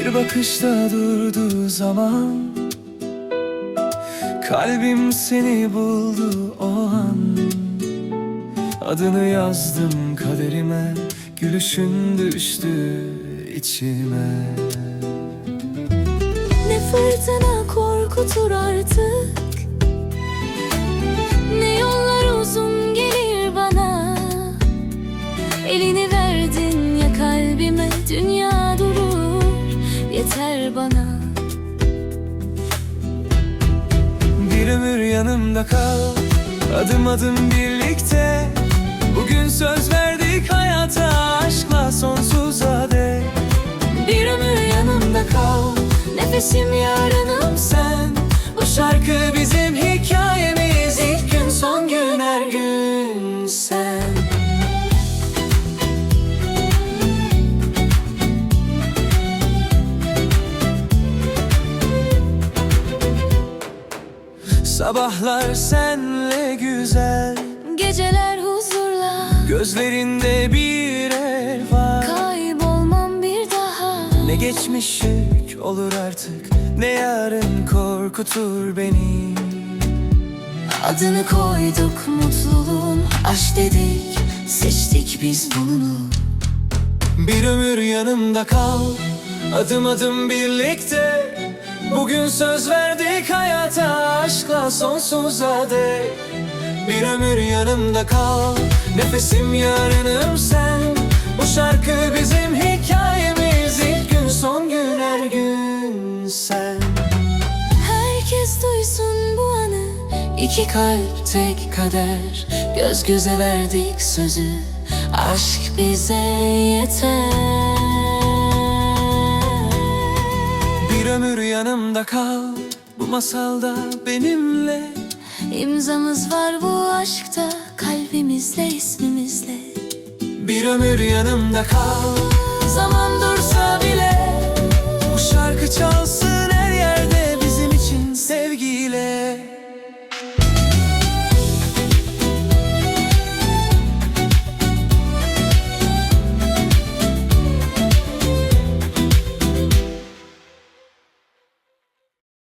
Bir bakışta durdu zaman. Kalbim seni buldu o an. Adını yazdım kaderime Gülüşün düştü içime. Ne fırtına korkutur artık? Ne yollar uzun gelir bana? Elini yeter bana. Bir ömür yanımda kal Adım adım birlikte. Bugün söz verdik hayata Aşkla sonsuza dek. Bir ömür yanımda kal Nefesim yarınım Sabahlar senle güzel. Geceler huzurla. Gözlerinde bir el var. Kaybolmam bir daha. Ne geçmiş yük olur artık Ne yarın korkutur beni. Adını koyduk mutluluğun Aşk dedik seçtik biz bunu Bir ömür yanımda kal Adım adım birlikte Bugün söz verdik hayata Aşkla sonsuza dek. Bir ömür yanımda kal Nefesim yarınım sen. Bu şarkı bizim hikayemiz İlk gün son gün her gün sen. Herkes duysun bu anı İki kalp tek kader. Göz göze verdik sözü Aşk bize yeter yanımda kal. Bu masalda benimle. İmzamız var bu aşkta Kalbimizle ismimizle. Bir ömür yanımda kal